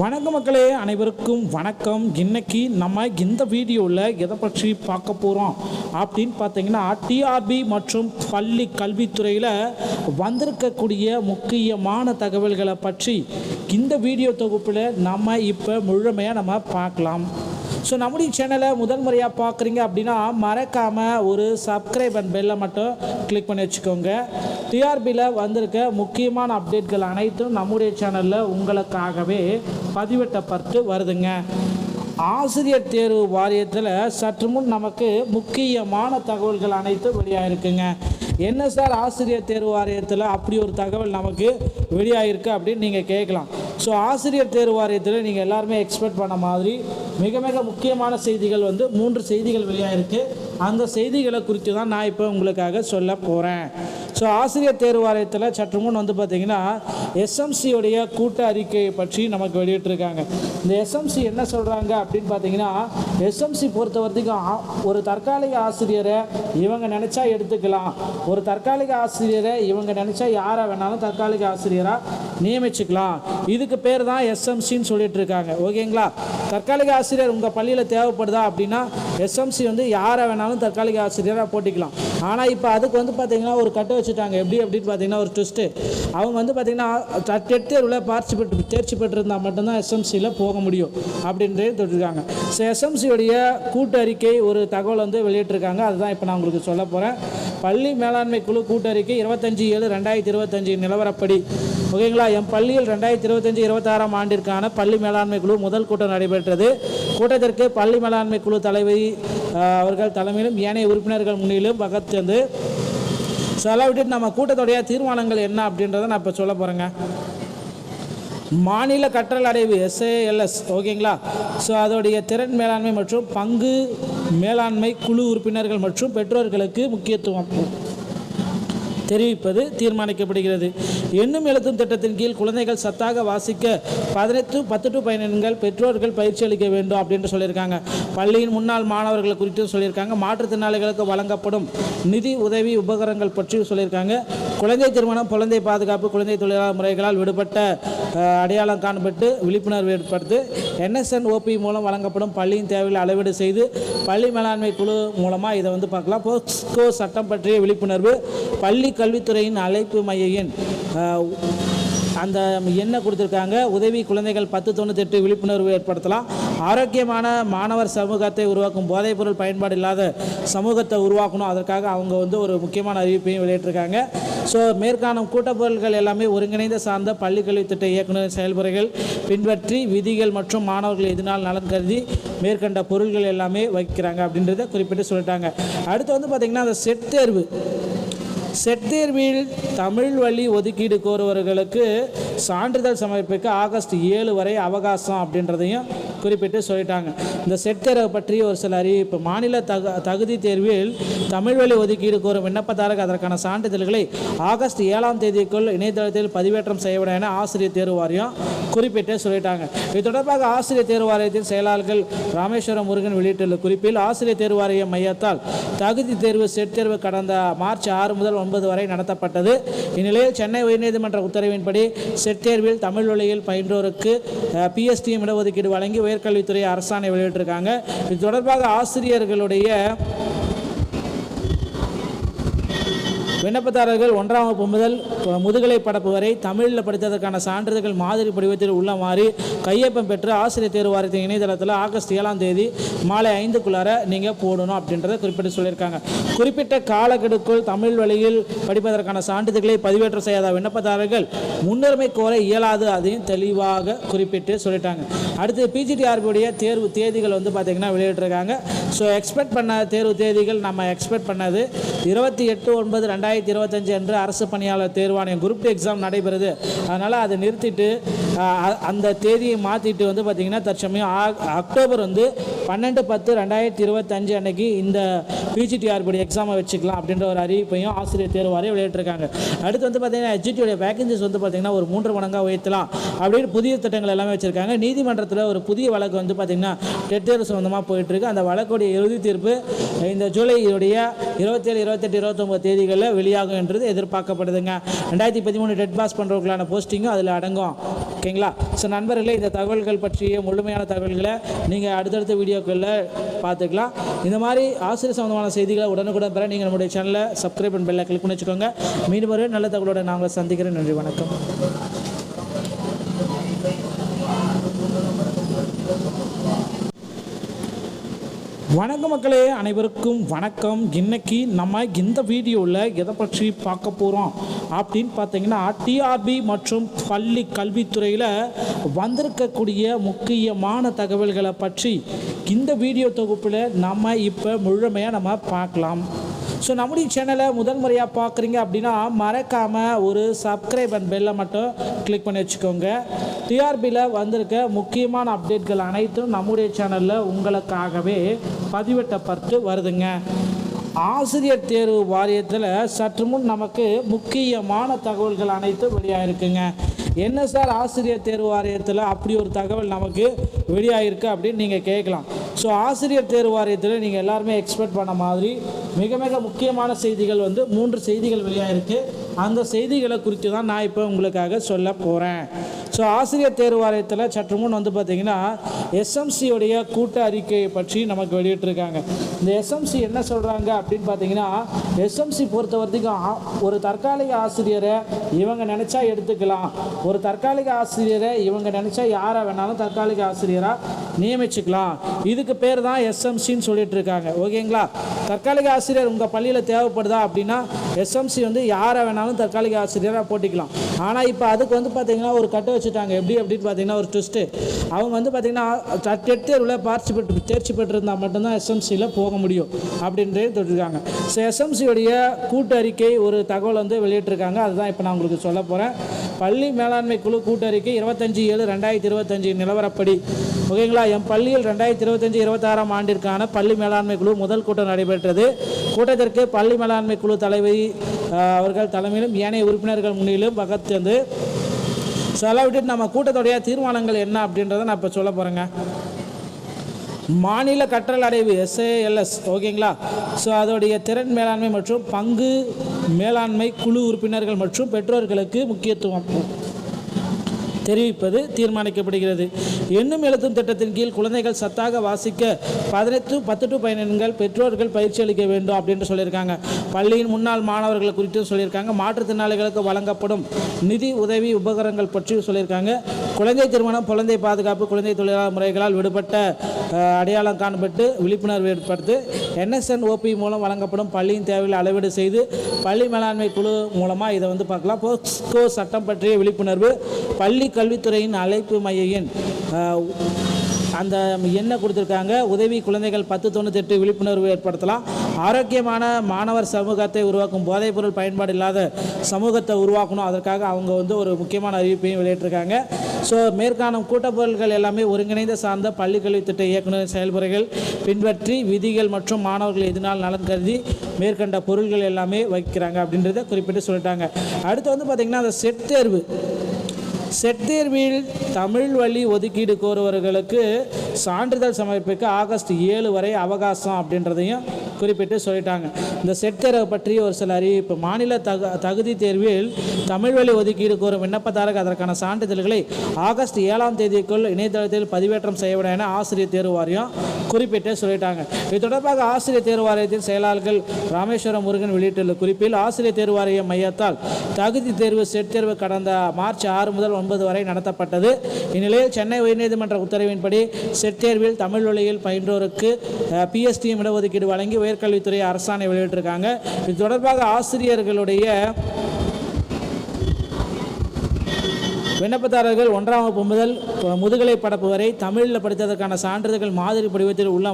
வணக்க மக்களே அனைவருக்கும் வணக்கம். இன்னைக்கு நம்ம இந்த வீடியோவில் எதை பற்றி பார்க்க போகிறோம் அப்படின்னு பார்த்தீங்கன்னா டிஆர்பி மற்றும் பள்ளி கல்வித்துறையில் வந்திருக்கக்கூடிய முக்கியமான தகவல்களை பற்றி இந்த வீடியோ தொகுப்பில் நம்ம இப்போ முழுமையாக நம்ம பார்க்கலாம். ஸோ நம்முடைய சேனலை முதல் முறையாக பார்க்குறீங்க அப்படின்னா மறக்காமல் ஒரு சப்ஸ்கிரைப் அண்ட் பெல்லை மட்டும் கிளிக் பண்ணி வச்சுக்கோங்க. டிஆர்பியில் வந்திருக்க முக்கியமான அப்டேட்கள் அனைத்தும் நம்முடைய சேனலில் உங்களுக்காகவே பதிவிட்டப்பட்டு வருதுங்க. ஆசிரியர் தேர்வு வாரியத்தில் சற்று முன் நமக்கு முக்கியமான தகவல்கள் அனைத்தும் வெளியாகிருக்குங்க என்ன சார் ஆசிரியர் தேர்வு வாரியத்தில் அப்படி ஒரு தகவல் நமக்கு வெளியாகிருக்கு அப்படின்னு நீங்கள் கேட்கலாம். ஸோ ஆசிரியர் தேர்வு வாரியத்தில் நீங்கள் எல்லாருமே எக்ஸ்பெக்ட் பண்ண மாதிரி மிக மிக முக்கியமான செய்திகள் வந்து மூன்று செய்திகள் வெளியாகிருக்கு அந்த செய்திகளை குறித்து தான் நான் இப்போ உங்களுக்காக சொல்ல போகிறேன் ஸோ ஆசிரியர் தேர்வாலயத்தில் சற்று முன் வந்து பார்த்திங்கன்னா எஸ்எம்சியோடைய கூட்ட அறிக்கையை பற்றி நமக்கு வெளியிட்டிருக்காங்க. இந்த எஸ்எம்சி என்ன சொல்கிறாங்க அப்படின்னு பார்த்தீங்கன்னா எஸ்எம்சி பொறுத்த வரைக்கும் ஒரு தற்காலிக ஆசிரியரை இவங்க நினச்சா எடுத்துக்கலாம். ஒரு தற்காலிக ஆசிரியரை இவங்க நினச்சா யாரை வேணாலும் தற்காலிக ஆசிரியராக நியமிச்சுக்கலாம். இதுக்கு பேர் தான் எஸ்எம்சின்னு சொல்லிட்டு இருக்காங்க ஓகேங்களா? தற்காலிக ஆசிரியர் உங்கள் பள்ளியில் தேவைப்படுதா அப்படின்னா எஸ்எம்சி வந்து யாரை வேணாலும் தற்காலிக ஆசிரியராக போட்டிக்கலாம். ஆனால் இப்போ அதுக்கு வந்து பார்த்தீங்கன்னா ஒரு கட்டு வச்சுட்டாங்க. எப்படி அப்படின்னு பார்த்தீங்கன்னா ஒரு ட்விஸ்ட்டு அவங்க வந்து பார்த்தீங்கன்னா டெட் தேர்வில் பார்ட்டிசிபேட் தேர்ச்சி பெற்றிருந்தால் மட்டும்தான் எஸ்எம்சியில் போக முடியும் அப்படின்றே தொட்டிருக்காங்க. ஸோ எஸ்எம்சியோடைய கூட்டு அறிக்கை ஒரு தகவல் வந்து வெளியிட்டிருக்காங்க. அதுதான் இப்போ நான் உங்களுக்கு சொல்ல போகிறேன் பள்ளி மேலாண்மை குழு கூட்டறிக்கை இருபத்தஞ்சி ஏழு ரெண்டாயிரத்தி இருபத்தஞ்சி நிலவரப்படி. ஓகேங்களா? என் பள்ளியில் ரெண்டாயிரத்தி இருபத்தஞ்சி இருபத்தாறாம் ஆண்டிற்கான பள்ளி மேலாண்மை குழு முதல் கூட்டம் நடைபெற்றது. கூட்டத்திற்கு பள்ளி மேலாண்மை குழு தலைவி அவர்கள் தலைமையிலும் ஏனைய உறுப்பினர்கள் முன்னிலும் ஸோ அதெல்லாம் செலவிட்டு நம்ம கூட்டத்துடைய தீர்மானங்கள் என்ன அப்படின்றத நான் இப்போ சொல்ல போகிறேங்க மாநில கற்றல் அடைவு எஸ்ஏஎல்எஸ் ஓகேங்களா? ஸோ அதோடைய திறன் மேலாண்மை மற்றும் பங்கு மேலாண்மை குழு உறுப்பினர்கள் மற்றும் பெற்றோர்களுக்கு முக்கியத்துவம். தெரிவிப்பது தீர்மானிக்கப்படுகிறது. எண்ணும் எழுத்தும் திட்டத்தின் கீழ் குழந்தைகள் சத்தாக வாசிக்க பதினெட்டு பத்து டு பதினெண்கள் பெற்றோர்கள் பயிற்சி அளிக்க வேண்டும் அப்படின்னு சொல்லியிருக்காங்க. பள்ளியின் முன்னாள் மாணவர்கள் குறித்தும் சொல்லியிருக்காங்க. மாற்றுத்திறனாளிகளுக்கு வழங்கப்படும் நிதி உதவி உபகரணங்கள் பற்றி சொல்லியிருக்காங்க. குழந்தை திருமணம் குழந்தை பாதுகாப்பு குழந்தை தொழிலாளர் முறைகளால் விடுபட்ட அடையாளம் காணப்பட்டு விழிப்புணர்வு ஏற்படுத்து என்எஸ்என் ஓபி மூலம் வழங்கப்படும் பள்ளியின் தேவைகளை அளவீடு செய்து பள்ளி மேலாண்மை குழு மூலமாக இதை வந்து பார்க்கலாம். போஸ்கோ சட்டம் பற்றிய விழிப்புணர்வு பள்ளி கல்வித்துறையின் அழைப்பு மைய எண் அந்த எண்ணை கொடுத்துருக்காங்க. உதவி குழந்தைகள் பத்து தொண்ணூத்தெட்டு விழிப்புணர்வு ஏற்படுத்தலாம். ஆரோக்கியமான மாணவர் சமூகத்தை உருவாக்கும் போதைப்பொருள் பயன்பாடு இல்லாத சமூகத்தை உருவாக்கணும். அதற்காக அவங்க வந்து ஒரு முக்கியமான அறிவிப்பையும் வெளியிட்டிருக்காங்க. ஸோ மேற்காணும் கூட்டப்பொருள்கள் எல்லாமே ஒருங்கிணைந்த சார்ந்த பள்ளி திட்ட இயக்குநர் செயல்முறைகள் பின்பற்றி விதிகள் மற்றும் மாணவர்கள் எதனால் நலன் கருதி மேற்கண்ட பொருள்கள் எல்லாமே வைக்கிறாங்க அப்படின்றத குறிப்பிட்டு சொல்லிட்டாங்க. அடுத்து வந்து பார்த்திங்கன்னா அந்த செட் தேர்வு. செட் தேர்வில் தமிழ் வழி ஒதுக்கீடு கோருவர்களுக்கு சான்றிதழ் சமர்ப்பிக்க ஆகஸ்ட் ஏழு வரை அவகாசம் அப்படின்றதையும் குறிப்பிட்டு சொல்லிட்டாங்க. இந்த செட் தேர்வை பற்றி ஒரு சில அறிவிப்பு. மாநில தகு தகுதி தேர்வில் தமிழ் வழி ஒதுக்கீடு கோரும் விண்ணப்பதாரர்கள் அதற்கான சான்றிதழ்களை ஆகஸ்ட் ஏழாம் தேதிக்குள் இணையதளத்தில் பதிவேற்றம் செய்யப்படும் என ஆசிரியர் தேர்வு வாரியம் குறிப்பிட்டு சொல்லிட்டாங்க. இது தொடர்பாக ஆசிரியர் தேர்வு வாரியத்தின் செயலாளர்கள் ராமேஸ்வரம் முருகன் வெளியிட்டுள்ள குறிப்பில் ஆசிரியர் தேர்வு வாரிய மையத்தால் தகுதி தேர்வு செட் தேர்வு கடந்த மார்ச் ஆறு முதல் ஒன்பது வரை நடத்தப்பட்டது. இந்நிலையில் சென்னை உயர்நீதிமன்ற உத்தரவின்படி செட் தேர்வில் தமிழ் வழியில் பயின்றோருக்கு பிஎஸ்டிஎம் இடஒதுக்கீடு வழங்கி உயர்கல்வித்துறை அரசாணை வெளியிட்டிருக்காங்க. இது தொடர்பாக ஆசிரியர்களுடைய விண்ணப்பதாரர்கள் ஒன்றாம் வகுப்பு முதல் முதுகலை படப்பு வரை தமிழில் படித்ததற்கான சான்றிதழ்கள் மாதிரி படிவத்தில் உள்ள மாறி கையொப்பம் பெற்று ஆசிரியர் தேர்வு வாரியத்தின் இணையதளத்தில் ஆகஸ்ட் ஏழாம் தேதி மாலை ஐந்துக்குள்ளார நீங்கள் போடணும் அப்படின்றத குறிப்பிட்டு சொல்லியிருக்காங்க. குறிப்பிட்ட காலக்கெடுக்குள் தமிழ் வழியில் படிப்பதற்கான சான்றிதழ்களை பதிவேற்றம் செய்யாத விண்ணப்பதாரர்கள் முன்னுரிமை கோர இயலாது அதையும் தெளிவாக குறிப்பிட்டு சொல்லிட்டாங்க. அடுத்து பிஜிடிஆர்பியுடைய தேர்வு தேதிகள் வந்து பார்த்திங்கன்னா வெளியிட்டிருக்காங்க. ஸோ எக்ஸ்பெக்ட் பண்ண தேர்வு தேதிகள் நம்ம எக்ஸ்பெக்ட் பண்ணது இருபத்தி எட்டு ஒன்பது ரெண்டாயிரத்தி இருபத்தஞ்சு அன்று அரசு பணியாளர் தேர்வாணையம் குரூப் டூ எக்ஸாம் நடைபெறுது. அதனால் அதை நிறுத்திட்டு அந்த தேதியை மாற்றிட்டு வந்து பார்த்திங்கன்னா தற்சமயம் அக்டோபர் வந்து பன்னெண்டு பத்து ரெண்டாயிரத்தி இருபத்தஞ்சு அன்னைக்கு இந்த பிஜிடிஆர்புடைய எக்ஸாமை வச்சுக்கலாம் அப்படின்ற ஒரு அறிவிப்பையும் ஆசிரியர் தேர்வு வாரியம் வெளியிட்டிருக்காங்க. அடுத்து வந்து பார்த்தீங்கன்னா எஜிடியோடைய வேகன்சிஸ் வந்து பார்த்திங்கன்னா ஒரு மூன்று மடங்காக உயர்த்தலாம் அப்படின்னு புதிய திட்டங்கள் எல்லாமே வச்சுருக்காங்க. நீதிமன்றத்தில் ஒரு புதிய வழக்கு வந்து பார்த்திங்கன்னா டெட் தேர்வு சம்மந்தமாக போயிட்டுருக்கு. அந்த வழக்குடைய இறுதி தீர்ப்பு இந்த ஜூலை இருபத்தேழு இருபத்தெட்டு இருபத்தொம்பது தேதிகளில் வெளியாகும் என்றது எதிர்பார்க்கப்படுதுங்க. ரெண்டாயிரத்தி பதிமூணு டெட் பாஸ் பண்ணுறவங்களான போஸ்டிங்கும் அதில் அடங்கும். ஓகேங்களா? ஸோ நண்பர்களே இந்த தகவல்கள் பற்றிய முழுமையான தகவல்களை நீங்கள் அடுத்தடுத்த வீடியோக்களில் பார்த்துக்கலாம். இந்த மாதிரி ஆசிரியர் சம்மந்தமான செய்திகளை உடனுக்குடன் பெற நீங்கள் நம்முடைய சேனலை சப்ஸ்கிரைப் பண்ண பெல்லை கிளிக் பண்ணி வச்சுக்கோங்க. மீண்டும் நல்ல தகவலோட நாங்கள் சந்திக்கிறேன். நன்றி வணக்கம். வணக்க மக்களே அனைவருக்கும் வணக்கம். இன்னைக்கு நம்ம இந்த வீடியோவில் எதை பற்றி பார்க்க போகிறோம் அப்படின்னு பார்த்தீங்கன்னா டிஆர்பி மற்றும் பள்ளி கல்வித்துறையில் வந்திருக்கக்கூடிய முக்கியமான தகவல்களை பற்றி இந்த வீடியோ தொகுப்பில் நம்ம இப்போ முழுமையாக நம்ம பார்க்கலாம். ஸோ நம்முடைய சேனலை முதல் முறையாக பார்க்குறீங்க அப்படின்னா மறக்காமல் ஒரு சப்ஸ்கிரைப் அண்ட் பெல்லை மட்டும் கிளிக் பண்ணி வச்சுக்கோங்க. டிஆர்பியில் வந்திருக்க முக்கியமான அப்டேட்கள் அனைத்தும் நம்முடைய சேனலில் உங்களுக்காகவே பதிவிட்டப்பட்டு வருதுங்க. ஆசிரியர் தேர்வு வாரியத்தில் சற்று முன் நமக்கு முக்கியமான தகவல்கள் அனைத்தும் வெளியாகிருக்குங்க என்ன சார் ஆசிரியர் தேர்வு வாரியத்தில் அப்படி ஒரு தகவல் நமக்கு வெளியாகிருக்கு அப்படின்னு நீங்கள் கேட்கலாம். ஸோ ஆசிரியர் தேர்வு வாரியத்தில் நீங்கள் எல்லாருமே எக்ஸ்பெக்ட் பண்ண மாதிரி மிக மிக முக்கியமான செய்திகள் வந்து மூன்று செய்திகள் வெளியாகிருக்கு அந்த செய்திகளை குறித்து தான் நான் இப்போ உங்களுக்காக சொல்ல போகிறேன் ஸோ ஆசிரியர் தேர்வு வாரியத்தில் சற்று முன் வந்து பார்த்திங்கன்னா எஸ்எம்சியோடைய கூட்ட அறிக்கையை பற்றி நமக்கு வெளியிட்டிருக்காங்க. இந்த எஸ்எம்சி என்ன சொல்கிறாங்க அப்படின்னு பார்த்தீங்கன்னா எஸ்எம்சி பொறுத்த வரைக்கும் ஒரு தற்காலிக ஆசிரியரை இவங்க நினச்சா எடுத்துக்கலாம். ஒரு தற்காலிக ஆசிரியரை இவங்க நினச்சா யாரை வேணாலும் தற்காலிக ஆசிரியராக நியமிச்சுக்கலாம். இதுக்கு பேர் தான் எஸ்எம்சின்னு சொல்லிட்டு இருக்காங்க ஓகேங்களா? தற்காலிக ஆசிரியர் உங்கள் பள்ளியில் தேவைப்படுதா அப்படின்னா எஸ்எம்சி வந்து யாரை வேணாலும் தற்காலிக ஆசிரியராக போட்டிக்கலாம். ஆனால் இப்போ அதுக்கு வந்து பார்த்தீங்கன்னா ஒரு கட்டு வச்சுட்டாங்க. எப்படி அப்படின்னு பார்த்தீங்கன்னா ஒரு ட்விஸ்ட்டு அவங்க வந்து பார்த்தீங்கன்னா டெட் தேர்வில் பார்ட்டிசிபேட் தேர்ச்சி பெற்றிருந்தால் மட்டும்தான் எஸ்எம்சியில் போக முடியும் அப்படின்றதே தொட்டிருக்காங்க. ஸோ எஸ்எம்சியோடைய கூட்டு அறிக்கை ஒரு தகவல் வந்து வெளியிட்டிருக்காங்க. அதுதான் இப்போ நான் உங்களுக்கு சொல்ல போகிறேன் பள்ளி மேலாண்மை குழு கூட்டறிக்கை இருபத்தஞ்சி ஏழு ரெண்டாயிரத்தி இருபத்தஞ்சி நிலவரப்படி. ஓகேங்களா? என் பள்ளியில் ரெண்டாயிரத்தி இருபத்தஞ்சி இருபத்தாறாம் ஆண்டிற்கான பள்ளி மேலாண்மை குழு முதல் கூட்டம் நடைபெற்றது. கூட்டத்திற்கு பள்ளி மேலாண்மை குழு தலைவி அவர்கள் தலைமையிலும் ஏனைய உறுப்பினர்கள் முன்னிலும் பக்கத்து செலவிட்டு நம்ம கூட்டத்துடைய தீர்மானங்கள் என்ன அப்படின்றத நான் இப்போ சொல்ல போகிறேங்க மாநில கற்றல் அடைவு எஸ்ஏஎல்எஸ் ஓகேங்களா? ஸோ அதோடைய திறன் மேலாண்மை மற்றும் பங்கு மேலாண்மை குழு உறுப்பினர்கள் மற்றும் பெற்றோர்களுக்கு முக்கியத்துவம். தெரிவிப்பது தீர்மானிக்கப்படுகிறது. எண்ணும் எழுத்தும் திட்டத்தின் கீழ் குழந்தைகள் சத்தாக வாசிக்க பதினெட்டு பத்து டு பதினெண்கள் பெற்றோர்கள் பயிற்சி அளிக்க வேண்டும் அப்படின்னு சொல்லியிருக்காங்க. பள்ளியின் முன்னாள் மாணவர்கள் குறித்து சொல்லியிருக்காங்க. மாற்றுத்திறனாளிகளுக்கு வழங்கப்படும் நிதி உதவி உபகரணங்கள் பற்றி சொல்லியிருக்காங்க. குழந்தை திருமணம் குழந்தை பாதுகாப்பு குழந்தை தொழிலாளர் முறைகளால் விடுபட்ட அடையாளம் காணப்பட்டு விழிப்புணர்வு ஏற்படுத்து என்எஸ்என் ஓபி மூலம் வழங்கப்படும் பள்ளியின் தேவைகளை அளவீடு செய்து பள்ளி மேலாண்மை குழு மூலமாக இதை வந்து பார்க்கலாம். போஸ்கோ சட்டம் பற்றிய விழிப்புணர்வு பள்ளி கல்வித்துறையின் அழைப்பு மையின் அந்த எண்ணை கொடுத்துருக்காங்க. உதவி குழந்தைகள் பத்து தொண்ணூத்தெட்டு விழிப்புணர்வு ஏற்படுத்தலாம். ஆரோக்கியமான மாணவர் சமூகத்தை உருவாக்கும் போதைப்பொருள் பயன்பாடு இல்லாத சமூகத்தை உருவாக்கணும். அதற்காக அவங்க வந்து ஒரு முக்கியமான அறிவிப்பையும் வெளியிட்டிருக்காங்க. ஸோ மேற்காணும் கூட்டப்பொருள்கள் எல்லாமே ஒருங்கிணைந்த சார்ந்த பள்ளி திட்ட இயக்குநர் செயல்முறைகள் பின்பற்றி விதிகள் மற்றும் மாணவர்கள் எதினால் நலன் கருதி மேற்கண்ட பொருள்கள் எல்லாமே வைக்கிறாங்க அப்படின்றத குறிப்பிட்டு சொல்லிட்டாங்க. அடுத்து வந்து பார்த்திங்கன்னா அந்த செட் தேர்வு. செட் தேர்வில் தமிழ் வழி ஒதுக்கீடு கோருவர்களுக்கு சான்றிதழ் சமர்ப்பிக்க ஆகஸ்ட் ஏழு வரை அவகாசம் அப்படின்றதையும் குறிப்பிட்டு சொல்லிட்டாங்க. இந்த செட் தேர்வை பற்றி ஒரு சில அறிவிப்பு. மாநில தகு தகுதி தேர்வில் தமிழ் வழி ஒதுக்கீடு கோரும் விண்ணப்பதாரர்கள் அதற்கான சான்றிதழ்களை ஆகஸ்ட் ஏழாம் தேதிக்குள் இணையதளத்தில் பதிவேற்றம் செய்ய வேண்டும் என ஆசிரியர் தேர்வு வாரியம் குறிப்பிட்டு சொல்லிட்டாங்க. இது தொடர்பாக ஆசிரியர் தேர்வு வாரியத்தின் செயலாளர்கள் ராமேஸ்வரம் முருகன் வெளியிட்டுள்ள குறிப்பில் ஆசிரியர் தேர்வு வாரிய மையத்தால் தகுதி தேர்வு செட் தேர்வு கடந்த மார்ச் ஆறு முதல் ஒன்பது வரை நடத்தப்பட்டது. இந்நிலையில் சென்னை உயர்நீதிமன்ற உத்தரவின்படி செட் தேர்வில் தமிழ் வழியில் பயின்றோருக்கு பிஎஸ்டிஎம் இடஒதுக்கீடு வழங்கி உயர்கல்வித்துறை அரசாணை வெளியிட்டிருக்காங்க. இது தொடர்பாக ஆசிரியர்களுடைய விண்ணப்பதாரர்கள் ஒன்றாம் வகுப்பு முதல் முதுகலை படப்பு வரை தமிழில் படித்ததற்கான சான்றிதழ்கள் மாதிரி படிவத்தில் உள்ள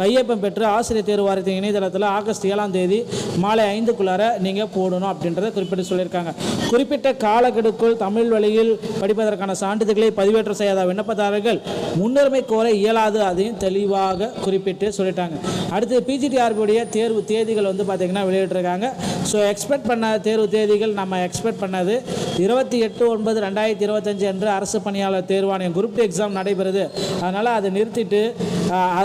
கையொப்பம் பெற்று ஆசிரியர் தேர்வு வாரியத்தின் இணையதளத்தில் ஆகஸ்ட் ஏழாம் தேதி மாலை ஐந்துக்குள்ளார நீங்கள் போடணும் அப்படின்றத குறிப்பிட்டு சொல்லியிருக்காங்க. குறிப்பிட்ட காலக்கெடுக்குள் தமிழ் வழியில் படிப்பதற்கான சான்றிதழ்களை பதிவேற்றம் செய்யாத விண்ணப்பதாரர்கள் முன்னுரிமை கோர இயலாது அதையும் தெளிவாக குறிப்பிட்டு சொல்லிட்டாங்க. அடுத்து பிஜிடிஆர்பியுடைய தேர்வு தேதிகள் வந்து பார்த்திங்கன்னா வெளியிட்டிருக்காங்க. ஸோ எக்ஸ்பெக்ட் பண்ண தேர்வு தேதிகள் நம்ம எக்ஸ்பெக்ட் பண்ணது இருபத்தி எட்டு ஒன்பது ரெண்டாயிரத்தி ரெண்டாயிரத்தி இருபத்தஞ்சு அன்று அரசு பணியாளர் தேர்வாணையம் குரூப் டூ எக்ஸாம் நடைபெறுது. அதனால் அதை நிறுத்திட்டு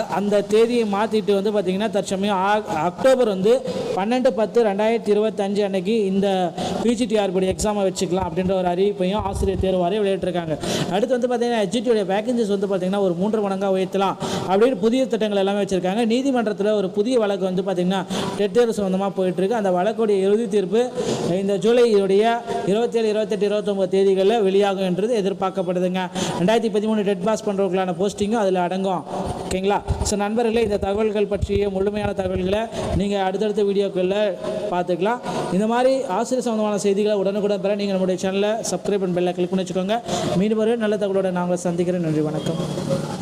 அந்த தேதியை மாற்றிட்டு வந்து பார்த்திங்கன்னா தற்சமயம் ஆ- அக்டோபர் வந்து பன்னெண்டு பத்து ரெண்டாயிரத்தி இருபத்தஞ்சு அன்னைக்கு இந்த பிஜிடிஆர்புடைய எக்ஸாமை வச்சுக்கலாம் அப்படின்ற ஒரு அறிவிப்பையும் ஆசிரியர் தேர்வாரையும் வெளியிட்டிருக்காங்க. அடுத்து வந்து பார்த்தீங்கன்னா எஜிடியோடைய வேகன்சிஸ் வந்து பார்த்திங்கன்னா ஒரு மூன்று மடங்காக உயர்த்தலாம் அப்படின்னு புதிய திட்டங்கள் எல்லாமே வச்சுருக்காங்க. நீதிமன்றத்தில் ஒரு புதிய வழக்கு வந்து பார்த்திங்கன்னா டெட் தேர்வு சம்மந்தமாக போயிட்டுருக்கு. அந்த வழக்குடைய இறுதி தீர்ப்பு இந்த உடைய இருபத்தேழு இருபத்தெட்டு இருபத்தொம்பது தேதிகளில் வெளியாகும் என்றது எதிர்பார்க்கப்படுதுங்க. ரெண்டாயிரத்தி பதிமூணு டெட் பாஸ் பண்ணுறவங்களான போஸ்டிங்கும் அதில் அடங்கும். ஓகேங்களா? ஸோ நண்பர்களே இந்த தகவல்கள் பற்றிய முழுமையான தகவல்களை நீங்கள் அடுத்தடுத்த வீடியோக்களில் பார்த்துக்கலாம். இந்த மாதிரி ஆசிரியர் சம்மந்தமான செய்திகளை உடனுக்குடன் பெற நீங்கள் நம்முடைய சேனலை சப்ஸ்கிரைப் அண்ட் பெல்லை கிளிக் பண்ணி வச்சுக்கோங்க. மீண்டும் ஒரு நல்ல தகவலோட நாங்கள் சந்திக்கிறேன். நன்றி வணக்கம்.